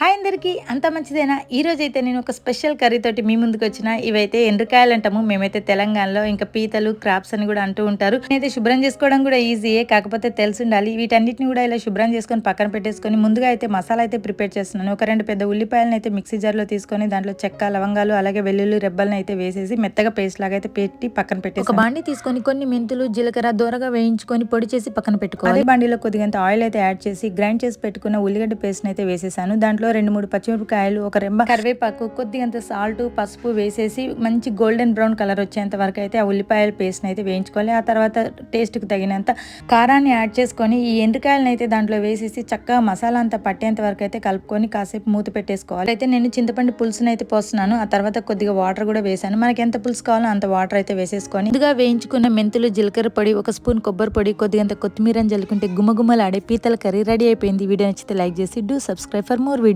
Hi అందరికీ అంత మంచిదేనా? ఈ రోజు అయితే నేను ఒక స్పెషల్ కర్రీ తోటి మీ ముందుకు వచ్చిన ఇవైతే ఎండ్రకాయలు అంటాము మేమైతే తెలంగాణలో ఇంకా పీతలు క్రాప్స్ అని కూడా అంటూ ఉంటారు. నేనైతే శుభ్రం చేసుకోవడం కూడా ఈజీయే కాకపోతే తెలిసి ఉండాలి వీటన్నిటిని కూడా ఇలా శుభ్రం చేసుకొని పక్కన పెట్టేసుకొని ముందుగా అయితే మసాలా అయితే ప్రిపేర్ చేస్తున్నాను. ఒక రెండు పెద్ద ఉల్లిపాయలను అయితే మిక్సీ జార్లో తీసుకొని దాంట్లో చెక్క లవంగాలు అలాగే వెల్లుల్లి రెబ్బలను అయితే వేసేసి మెత్తగా పేస్ట్ లాగా అయితే పెట్టి పక్కన పెట్టి ఒక బాండి తీసుకొని కొన్ని మెంతులు జీలకర్ర దూరగా వేయించుకొని పొడి చేసి పక్కన పెట్టుకోవాలి. బండిలో కొద్దిగంత ఆయిల్ అయితే యాడ్ చేసి గ్రైండ్ చేసి పెట్టుకున్న ఉల్లిగడ్డ పేస్ట్ అయితే వేసేసాను. దాంట్లో రెండు మూడు పచ్చిమిరపకాయలు ఒక రెమ్మ కరివేపాకు కొద్దిగంత సాల్ట్ పసుపు వేసేసి మంచి గోల్డెన్ బ్రౌన్ కలర్ వచ్చేంత వరకు అయితే ఆ ఉల్లిపాయల పేస్ట్ అయితే వేయించుకోవాలి. ఆ తర్వాత టేస్ట్కి తగినంత కారాన్ని యాడ్ చేసుకొని ఈ ఎండుకాయలను అయితే దాంట్లో వేసేసి చక్కగా మసాలా అంతా పట్టేంత వరకు అయితే కలుపుకొని కాసేపు మూత పెట్టేసుకోవాలి. అయితే నేను చింతపండు పులుసుని అయితే పోస్తున్నాను. ఆ తర్వాత కొద్దిగా వాటర్ కూడా వేసాను మనకి ఎంత పులుసు కావాలో అంత వాటర్ అయితే వేసేసుకొని ముందుగా వేయించుకున్న మెంతులు జీలకర్ర పొడి ఒక స్పూన్ కొబ్బరి పొడి కొద్దిగంత కొత్తిమీర జల్లుకుంటే గుమగుమలాడే పీతల కర్రీ రెడీ అయిపోయింది. వీడియో నచ్చితే లైక్ చేసి do subscribe for more video